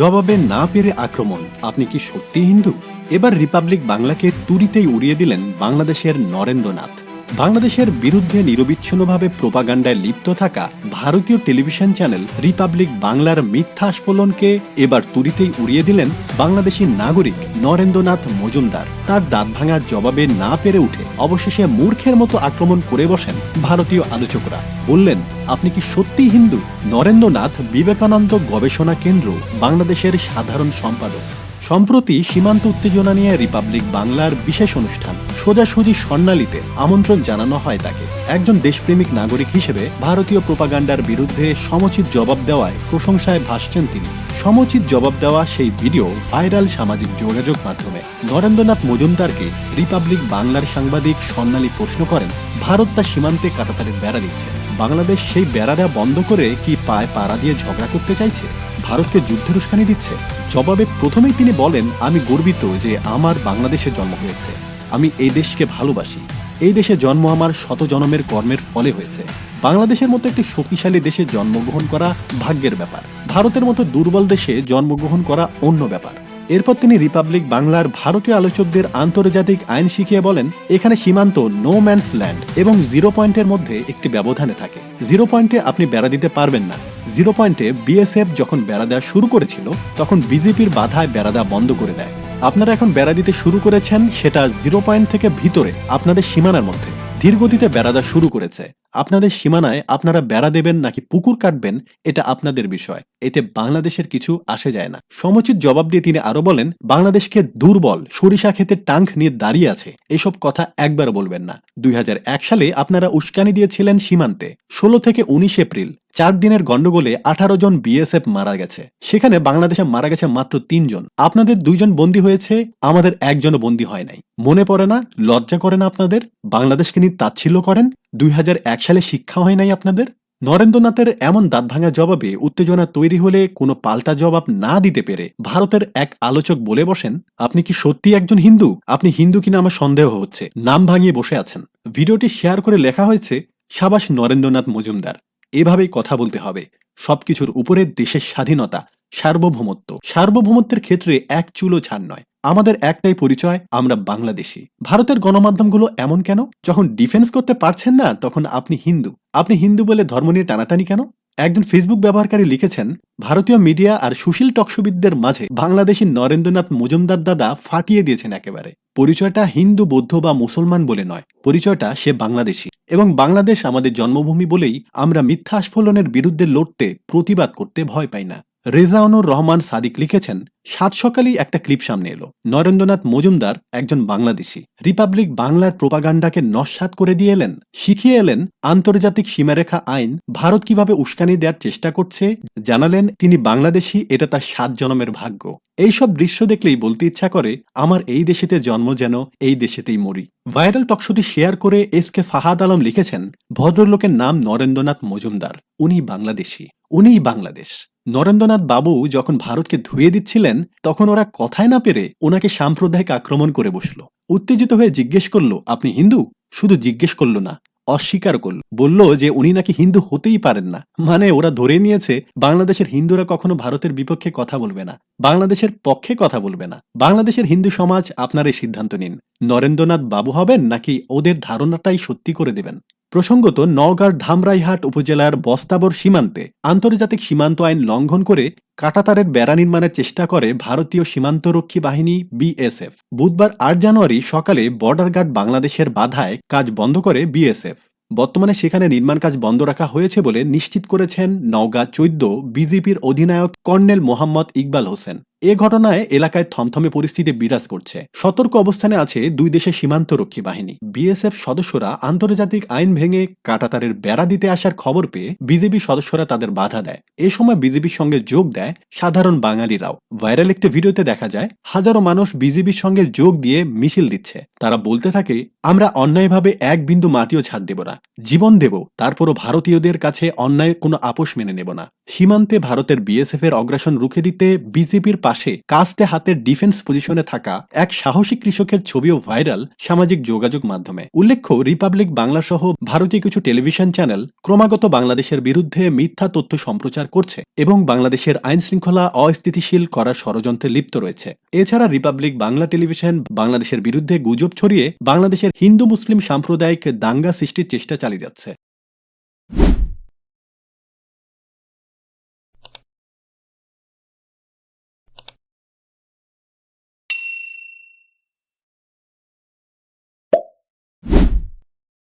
জবাবে না পেরে আক্রমণ। আপনি কি সত্যি হিন্দু? এবার রিপাবলিক বাংলাকে তুরিতেই উড়িয়ে দিলেন বাংলাদেশের নরেন্দ্রনাথ। বাংলাদেশের বিরুদ্ধে নিরবিচ্ছিন্নভাবে প্রোপাগান্ডায় লিপ্ত থাকা ভারতীয় টেলিভিশন চ্যানেল রিপাবলিক বাংলার মিথ্যা আস্ফোলনকে এবার তুরিতেই উড়িয়ে দিলেন বাংলাদেশি নাগরিক নরেন্দ্রনাথ মজুমদার। তার দাঁত ভাঙার জবাবে না পেরে উঠে অবশেষে মূর্খের মতো আক্রমণ করে বসেন ভারতীয় আলোচকরা। বললেন, আপনি কি সত্যি হিন্দু? নরেন্দ্রনাথ বিবেকানন্দ গবেষণা কেন্দ্র বাংলাদেশের সাধারণ সম্পাদক। সম্প্রতি সীমান্ত উত্তেজনা নিয়ে রিপাবলিক বাংলার বিশেষ অনুষ্ঠান, সোজাসুজি স্বর্ণালীতে আমন্ত্রণ জানানো হয় তাকে। একজন দেশপ্রেমিক নাগরিক হিসেবে ভারতীয় প্রোপাগান্ডার বিরুদ্ধে সমুচিত জবাব দেওয়ায় প্রশংসায় ভাসছেন তিনি। সমুচিত জবাব দেওয়া সেই ভিডিও ভাইরাল সামাজিক যোগাযোগ মাধ্যমে। নরেন্দ্রনাথ মজুমদারকে রিপাবলিক বাংলার সাংবাদিক স্বর্ণালী প্রশ্ন করেন, ভারত তার সীমান্তে কাটাতারের বেড়া দিচ্ছে। বাংলাদেশ সেই বেড়া দেওয়া বন্ধ করে কি পায় পাড়া দিয়ে ঝগড়া করতে চাইছে? ভারতকে যুদ্ধের উস্কানি দিচ্ছে। জবাবে প্রথমেই তিনি বলেন, আমি গর্বিত যে আমার বাংলাদেশে জন্ম হয়েছে। আমি এই দেশকে ভালোবাসি। এই দেশে জন্ম আমার শত জনমের কর্মের ফলে হয়েছে। বাংলাদেশের মতো একটি শক্তিশালী দেশে জন্মগ্রহণ করা ভাগ্যের ব্যাপার। ভারতের মতো দুর্বল দেশে জন্মগ্রহণ করা অন্য ব্যাপার। এরপর তিনি রিপাবলিক বাংলার ভারতীয় আলোচকদের আন্তর্জাতিক আইন শিখিয়ে বলেন, এখানে সীমান্ত নো ম্যানস ল্যান্ড এবং জিরো পয়েন্টের মধ্যে একটি ব্যবধানে থাকে। জিরো পয়েন্টে আপনি বেড়া দিতে পারবেন না। জিরো পয়েন্টে বিএসএফ যখন বেড়া দেওয়া শুরু করেছিল, তখন বিজেপির বাধায় বেড়া দেওয়া বন্ধ করে দেয়। আপনারা এখন বেড়া দিতে শুরু করেছেন, সেটা জিরো পয়েন্ট থেকে ভিতরে, আপনাদের সীমানার মধ্যে। ধীরগতিতে বেড়া দেওয়া শুরু করেছে। আপনাদের সীমানায় আপনারা বেড়া দেবেন নাকি পুকুর কাটবেন, এটা আপনাদের বিষয়। এতে বাংলাদেশের কিছু আসে যায় না। সমুচিত জবাব দিয়ে তিনি আরও বলেন, বাংলাদেশকে দুর্বল, সরিষা খেতে টাঙ্ক নিয়ে দাঁড়িয়ে আছে। এসব কথা একবার বলবেন না। দুই হাজার এক সালে আপনারা উস্কানি দিয়েছিলেন সীমান্তে। ষোলো থেকে উনিশ এপ্রিল চার দিনের গন্ডগোলে আঠারো জন বিএসএফ মারা গেছে। সেখানে বাংলাদেশে মারা গেছে মাত্র তিনজন আপনাদের দুইজন বন্দী হয়েছে, আমাদের একজনও বন্দী হয় নাই। মনে পড়ে না, লজ্জা করে না আপনাদের? বাংলাদেশকে নিয়ে তাচ্ছিল্য করেন? দুই হাজার এক সালে শিক্ষা হয় নাই আপনাদের? নরেন্দ্রনাথের এমন দাঁত ভাঙা জবাবে উত্তেজনা তৈরি হলে কোনো পাল্টা জবাব না দিতে পেরে ভারতের এক আলোচক বলে বসেন, আপনি কি সত্যি একজন হিন্দু? আপনি হিন্দু কিনা আমার সন্দেহ হচ্ছে। নাম ভাঙিয়ে বসে আছেন। ভিডিওটি শেয়ার করে লেখা হয়েছে, সাবাস নরেন্দ্রনাথ মজুমদার। এভাবেই কথা বলতে হবে। সবকিছুর উপরে দেশের স্বাধীনতা, সার্বভৌমত্ব। সার্বভৌমত্বের ক্ষেত্রে এক চুলো ছাড় নয়। আমাদের একটাই পরিচয়, আমরা বাংলাদেশি। ভারতের গণমাধ্যমগুলো এমন কেন? যখন ডিফেন্স করতে পারছেন না, তখন আপনি হিন্দু। আপনি হিন্দু বলে ধর্ম নিয়ে টানাটানি কেন? একজন ফেসবুক ব্যবহারকারী লিখেছেন, ভারতীয় মিডিয়া আর সুশীল টকসুবিদদের মাঝে বাংলাদেশি নরেন্দ্রনাথ মজুমদার দাদা ফাটিয়ে দিয়েছেন একেবারে। পরিচয়টা হিন্দু, বৌদ্ধ বা মুসলমান বলে নয়। পরিচয়টা সে বাংলাদেশি। এবং বাংলাদেশ আমাদের জন্মভূমি বলেই আমরা মিথ্যা আস্ফলনের বিরুদ্ধে লড়তে, প্রতিবাদ করতে ভয় পাই না। রেজাউনুর রহমান সাদিক লিখেছেন, সাত সকালেই একটা ক্লিপ সামনে এলো। নরেন্দ্রনাথ মজুমদার একজন বাংলাদেশি। রিপাবলিক বাংলার প্রোপাগান্ডাকে নস্বাত করে দিয়ে এলেন। শিখিয়ে এলেন, আন্তর্জাতিক সীমারেখা আইন, ভারত কীভাবে উস্কানি দেওয়ার চেষ্টা করছে? জানালেন, তিনি বাংলাদেশি, এটা তার সাত জনমের ভাগ্য। এইসব দৃশ্য দেখলেই বলতে ইচ্ছা করে, আমার এই দেশেতে জন্ম যেন, এই দেশেতেই মরি। ভাইরাল টকশোটি শেয়ার করে এস কে ফাহাদ আলম লিখেছেন, ভদ্রলোকের নাম নরেন্দ্রনাথ মজুমদার, উনি বাংলাদেশি। উনিই বাংলাদেশ। নরেন্দ্রনাথ বাবু যখন ভারতকে ধুয়ে দিচ্ছিলেন, তখন ওরা কথায় না পেরে ওনাকে সাম্প্রদায়িক আক্রমণ করে বসল। উত্তেজিত হয়ে জিজ্ঞেস করল, আপনি হিন্দু? শুধু জিজ্ঞেস করল না, অস্বীকার করল। বলল যে উনি নাকি হিন্দু হতেই পারেন না। মানে ওরা ধরে নিয়েছে, বাংলাদেশের হিন্দুরা কখনো ভারতের বিপক্ষে কথা বলবে না। বাংলাদেশের পক্ষে কথা বলবে না। বাংলাদেশের হিন্দু সমাজ, আপনার এই সিদ্ধান্ত নিন। নরেন্দ্রনাথ বাবু হবেন নাকি ওদের ধারণাটাই সত্যি করে দেবেন? প্রসঙ্গত, নওগাঁর ধামরাইহাট উপজেলার বস্তাবর সীমান্তে আন্তর্জাতিক সীমান্ত আইন লঙ্ঘন করে কাটাতারের বেড়া নির্মাণের চেষ্টা করে ভারতীয় সীমান্তরক্ষী বাহিনী বিএসএফ। বুধবার আট জানুয়ারি সকালে বর্ডার গার্ড বাংলাদেশের বাধায় কাজ বন্ধ করে বিএসএফ। বর্তমানে সেখানে নির্মাণ কাজ বন্ধ রাখা হয়েছে বলে নিশ্চিত করেছেন নওগাঁ চৈদ্দ বিজেপির অধিনায়ক কর্নেল মোহাম্মদ ইকবাল হোসেন। এ ঘটনায় এলাকায় থমথমে পরিস্থিতি বিরাজ করছে। সতর্ক অবস্থানে আছে দুই দেশের সীমান্তরক্ষী বাহিনী। বিএসএফ সদস্যরা আন্তর্জাতিক আইন ভেঙে কাটাতারের বেড়া দিতে আসার খবর পেয়ে বিজেপি সদস্যরা তাদের বাধা দেয়। এ সময় বিজেপির সঙ্গে যোগ দেয় সাধারণ বাঙালিরাও। ভাইরাল একটি ভিডিওতে দেখা যায়, হাজারো মানুষ বিজেপির সঙ্গে যোগ দিয়ে মিছিল দিচ্ছে। তারা বলতে থাকে, আমরা অন্যায়ভাবে এক বিন্দু মাটিও ছাড় দেব না। জীবন দেব, তারপরও ভারতীয়দের কাছে অন্যায় কোনো আপোষ মেনে নেব না। সীমান্তে ভারতের বিএসএফ এর অগ্রাসন রুখে দিতে বিজেপির পাশে কাস্তে হাতের ডিফেন্স পজিশনে থাকা এক সাহসী কৃষকের ছবিও ভাইরাল সামাজিক যোগাযোগ মাধ্যমে। উল্লেখ্য, রিপাবলিক বাংলা সহ ভারতীয় কিছু টেলিভিশন চ্যানেল ক্রমাগত বাংলাদেশের বিরুদ্ধে মিথ্যা তথ্য সম্প্রচার করছে এবং বাংলাদেশের আইন শৃঙ্খলা অস্থিতিশীল করার ষড়যন্ত্রে লিপ্ত রয়েছে। এছাড়া রিপাবলিক বাংলা টেলিভিশন বাংলাদেশের বিরুদ্ধে গুজব ছড়িয়ে বাংলাদেশের হিন্দু মুসলিম সাম্প্রদায়িক দাঙ্গা সৃষ্টির চেষ্টা চালিয়ে যাচ্ছে।